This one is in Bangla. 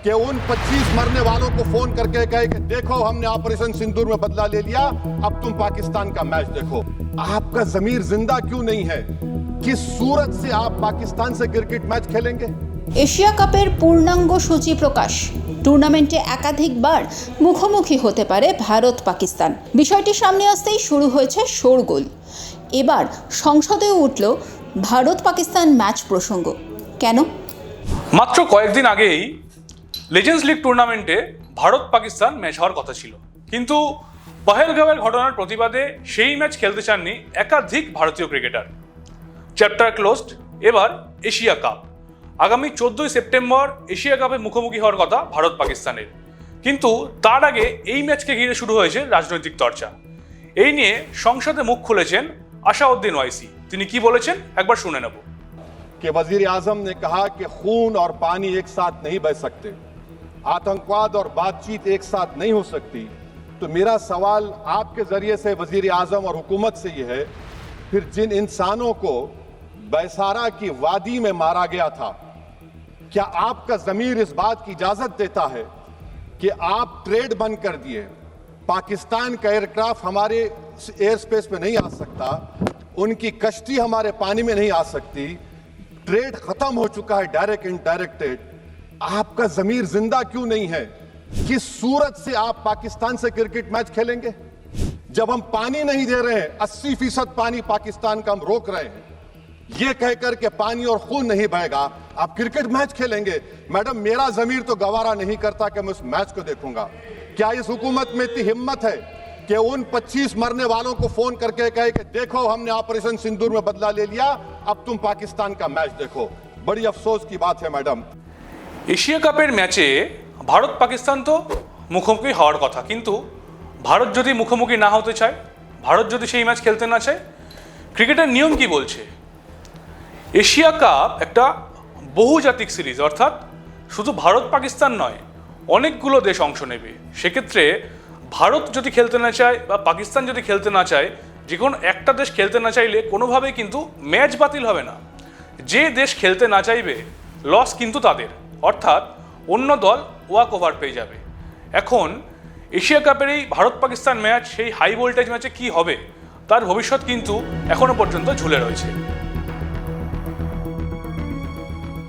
कि उन 25 मरने वालों को फोन करके कहे कि देखो हमने ऑपरेशन सिंदूर में बदला ले लिया अब तुम पाकिस्तान का मैच देखो आपका जमीर जिंदा क्यों नहीं है किस सूरत से आप पाकिस्तान से क्रिकेट मैच खेलेंगे এশিয়া কাপের পূর্ণাঙ্গ সূচি প্রকাশ টুর্নামেন্টে একাধিকবার মুখোমুখি হতে পারে ভারত পাকিস্তান বিষয়টি সামনে আসতেই শুরু হয়েছে শোরগোল এবার সংসদেও উঠল ভারত পাকিস্তান ম্যাচ প্রসঙ্গ কেন মাত্র কয়েকদিন আগেই লেজেন্ডস লিগ টুর্নামেন্টে ভারত পাকিস্তান ম্যাচ হওয়ার কথা ছিল কিন্তু পহেলগাঁওয়ের ঘটনার প্রতিবাদে সেই ম্যাচ খেলতে চাননি একাধিক ভারতীয় ক্রিকেটার চ্যাপ্টার ক্লোজড এবার এশিয়া কাপ আগামী চোদ্দোই সেপ্টেম্বর এশিয়া কাপে মুখোমুখি হওয়ার কথা ভারত পাকিস্তানের কিন্তু তার আগে এই ম্যাচকে ঘিরে শুরু হয়েছে রাজনৈতিক চর্চা এই নিয়ে সংসদে মুখ খুলেছেন আশাউদ্দিন ওয়াইসি তিনি কি বলেছেন একবার শুনে নেব कि वजीर आजम ने कहा कि खून और पानी एक साथ नहीं बह सकते आतंकवाद और बातचीत एक साथ नहीं हो सकती तो मेरा सवाल आपके ज़रिए से वज़ीर आज़म और हुकूमत से यह है, फिर जिन इंसानों को बैसारा की वादी में मारा गया था, क्या आपका जमीर इस बात की इजाज़त देता है कि आप ट्रेड बंद कर दिए? पाकिस्तान का एयरक्राफ्ट हमारे एयर स्पेस में नहीं आ सकता, उनकी कश्ती हमारे पानी में नहीं आ सकती, ट्रेड खत्म हो चुका है डायरेक्ट, इनडायरेक्टेड। आपका जमीर ज़िंदा क्यों नहीं है? किस सूरत से आप पाकिस्तान से क्रिकेट मैच खेलेंगे? जब हम पानी नहीं दे रहे हैं, अस्सी फ़ीसद पानी पाकिस्तान का हम रोक रहे हैं। ये कहकर के पानी और खून नहीं बहेगा, आप क्रिकेट मैच खेलेंगे। मैडम, मेरा जमीर तो गवारा नहीं करता कि मैं उस मैच को देखूँगा। क्या इस हुकूमत में इतनी हिम्मत है कि उन 25 मरने वालों को फ़ोन करके कहे कि देखो, हमने ऑपरेशन सिंदूर में बदला ले लिया, अब तुम पाकिस्तान का मैच देखो। बड़ी अफसोस की बात है, मैडम। এশিয়া কাপের ম্যাচে ভারত পাকিস্তান তো মুখোমুখি হওয়ার কথা, কিন্তু ভারত যদি মুখোমুখি না হতে চায়, ভারত যদি সেই ম্যাচ খেলতে না চায়, ক্রিকেটের নিয়ম কি বলছে? এশিয়া কাপ একটা বহুজাতিক সিরিজ, অর্থাৎ শুধু ভারত পাকিস্তান নয়, অনেকগুলো দেশ অংশ নেবে। সেক্ষেত্রে ভারত যদি খেলতে না চায় বা পাকিস্তান যদি খেলতে না চায়, যে কোনো একটা দেশ খেলতে না চাইলে কোনোভাবেই কিন্তু ম্যাচ বাতিল হবে না। যে দেশ খেলতে না চাইবে লস কিন্তু তাদের। অর্থাৎ অন্য দল ওয়াক ওভার পেয়ে যাবে। এখন এশিয়া কাপের এই ভারত পাকিস্তান ম্যাচ, সেই হাই ভোল্টেজ ম্যাচে কি হবে, তার ভবিষ্যৎ কিন্তু এখনও পর্যন্ত ঝুলে রয়েছে।